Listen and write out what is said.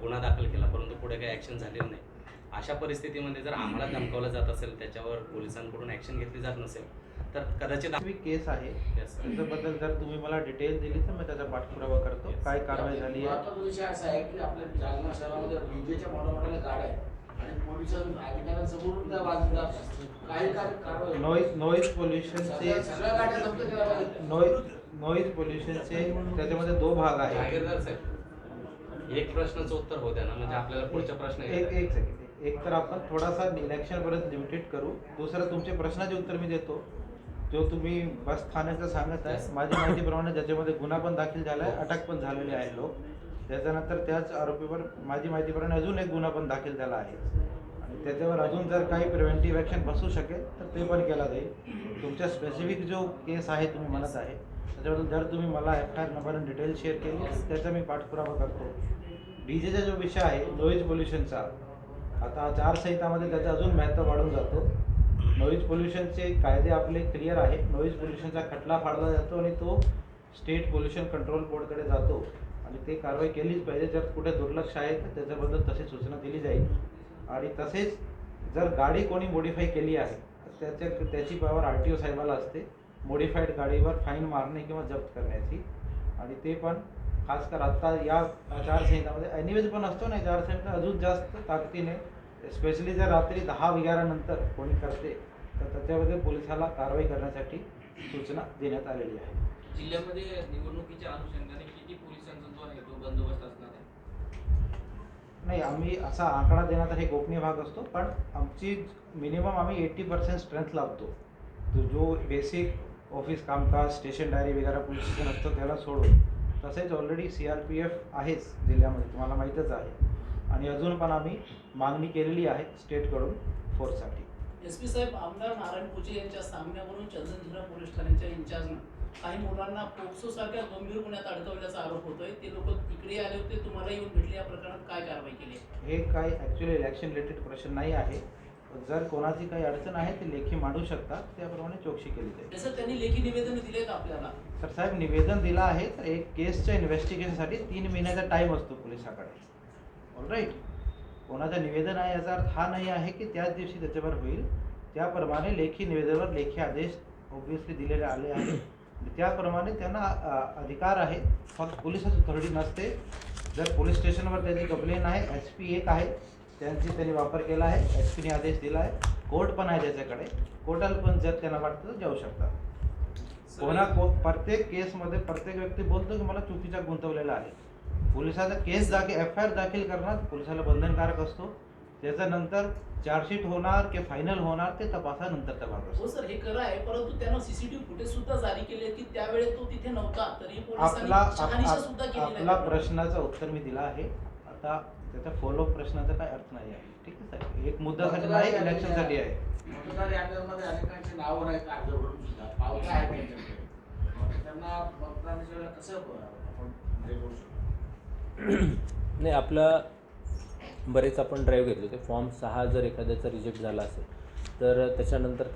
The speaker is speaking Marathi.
गुन्हा दाखल केला परंतु पुढे काही ॲक्शन झालेली नाही. अशा परिस्थितीमध्ये जर आम्हाला धमकावलं जात असेल त्याच्यावर पोलिसांकडून ॲक्शन घेतली जात नसेल तर कदाचित ही केस आहे. त्याच्याबद्दल जर तुम्ही मला डिटेल दिली तर मी त्याचा पाठपुरावा करतो. काय कारवाई झाली आहे? विषय असा आहे की आपल्या जालना शहरामध्ये मोठ्या मोठ्या गाड्या आहेत आणि पोलीस अधिकाऱ्यांसमोरून त्या वाजतात काही काय कारवाई नॉईज नॉईज पोल्युशनचे सगळ्या सगळ्या गाड्या जप्त केल्या पाहिजेत. नॉईज नॉईज पोल्युशनचे त्याच्यामध्ये दो भाग आहे जागीरदार साहेब. एक प्रश्नाचं उत्तर होऊ द्या ना म्हणजे आपल्याला पुढचा प्रश्न एक. एक सेकंड एक तर आपण थोडासा इलेक्शन पर्यंत लिमिटेड करू. दुसरं तुमच्या प्रश्नाचे उत्तर मी देतो. जो तुम्ही बस स्थानकचं सांगत आहे माझ्या माहितीप्रमाणे ज्याच्यामध्ये गुन्हा पण दाखल झाला आहे अटक पण झालेले आहे लोक. त्याच्यानंतर त्याच आरोपीवर माझी माहितीप्रमाणे अजून एक गुन्हा पण दाखल झाला आहे. आणि त्याच्यावर अजून जर काही प्रिव्हेंटिव्ह ॲक्शन बसू शकेल तर ते पण केला जाईल. तुमच्या स्पेसिफिक जो केस आहे तुम्ही म्हणत आहे त्याच्याबद्दल जर तुम्ही मला एफ आय आर नंबर आणि डिटेल शेअर केली त्याचा मी पाठपुरावा करतो. डीजेचा जो विषय आहे नॉईज पोल्युशनचा आता आचारसंहितामध्ये त्याचा अजून महत्त्व वाढून जातो. नॉईज पोल्युशनचे कायदे आपले क्लिअर आहे नॉईज पोल्युशनचा खटला फाडला जातो आणि तो स्टेट पोल्युशन कंट्रोल बोर्डकडे जातो. आणि ते कारवाई केलीच पाहिजे. जर कुठे दुर्लक्ष आहे तर त्याच्याबद्दल तशी सूचना दिली जाईल. आणि तसेच जर गाडी कोणी मॉडिफाय केली आहे तर त्याच्या त्याची पॉवर आर टी ओ साहेबाला असते. मॉडिफाईड गाडीवर फाईन मारणे किंवा जप्त करण्याची. आणि ते पण खास कर आत्ता या आचारसंहितामध्ये ॲनिवेज पण असतो ना आचारसंहिता अजून जास्त ताकदीने स्पेशली जर रात्री दहा वगैरेनंतर कोणी करते तर त्याच्यामध्ये पोलिसाला कारवाई करण्यासाठी सूचना देण्यात आलेली आहे. जिल्ह्यामध्ये निवडणुकीच्या अनुषंगाने किती पोलिसांचा जो आहे तो बंदोबस्त असणार आहे? नाही आम्ही असा आकडा देण्याचा हे गोपनीय भाग असतो पण आमची मिनिमम आम्ही एट्टी पर्सेंट स्ट्रेंथ लावतो. तो जो बेसिक ऑफिस कामकाज स्टेशन डायरी वगैरे पोलीस स्टेशन असतं त्याला सोडून. तसेच already C R P F आहेच जिल्ह्यामध्ये तुम्हाला माहीतच आहे. आणि अजून पण आम्ही मागणी केलेली आहे स्टेटकडून फोर्ससाठी. एस पी साहेब आमदार नारायण कुचे यांच्या सामन्यावरून चंदनझिरा पोलीस ठाण्याच्या इंचार्जनं काही मुलांना पोक्सो सारख्या गंभीर गुन्ह्यात अडकवल्याचा आरोप होतोय. ते लोक इकडे आले होते तुम्हाला येऊन भेटले या प्रकरणात काय कारवाई केली? हे काही ॲक्च्युली इलेक्शन रिलेटेड प्रश्न नाही आहे. जर कोणाची काही अडचण आहे ते लेखी मांडू शकतात त्याप्रमाणे चौकशी केली जाईल. त्यांनी लेखी निवेदन दिलेत आपल्याला. तर साहेब निवेदन दिलं आहे तर एक केसच्या इन्व्हेस्टिगेशनसाठी तीन महिन्याचा टाईम असतो पोलिसाकडे. राईट कोणाचं निवेदन आहे याचा अर्थ हा नाही आहे की त्याच दिवशी त्याच्यावर होईल. त्याप्रमाणे लेखी निवेदनावर लेखी आदेश ऑब्विसली दिलेले आले आहे त्याप्रमाणे त्यांना अधिकार आहे. फक्त पोलिसाची ऑथॉरिटी नसते. जर पोलीस स्टेशनवर त्याची कंप्लेन आहे एस पी एक आहे त्यांची त्यांनी वापर केला आहे एस पीने आदेश दिला आहे. कोर्ट पण आहे त्याच्याकडे. कोर्टाला पण जर त्यांना वाटतं तर जाऊ शकतात. कोणा को प्रत्येक केसमध्ये प्रत्येक व्यक्ती बोलतो की मला चुकीचा गुंतवलेला आहे. पोलिसाचा केस दाखल एफ आय आर दाखल करणार पोलिसाला बंधनकारक असतो. त्याच्यानंतर चार्जशीट होणार की फायनल होणार ते तपासानंतर तपास हो असतो सर हे खरं आहे परंतु त्यानं सीसीटीव्ही फुटेज सुद्धा जारी केले की त्यावेळेस तो तिथे नव्हता. तरी आपला आपला प्रश्नाचं उत्तर मी दिला आहे. आता त्याचा फॉलो प्रश्नाचा काय अर्थ नाही आहे. ठीक आहे साहेब. एक मुद्द्यासाठी नाही इलेक्शनसाठी आहे. मतदार याद्यांमध्ये अनेकांची नावं आहेत अर्ज भरून सुद्धा. पावत्या आहेत त्यांच्याकडे. मग त्यांना मतदानाच्या वेळेला कसं आपण हे करू शकतो? नाही आपलं बरेच आपण ड्राईव्ह घेतले होते. फॉर्म सहा जर एखाद्याचा रिजेक्ट झाला असेल तर त्याच्यानंतर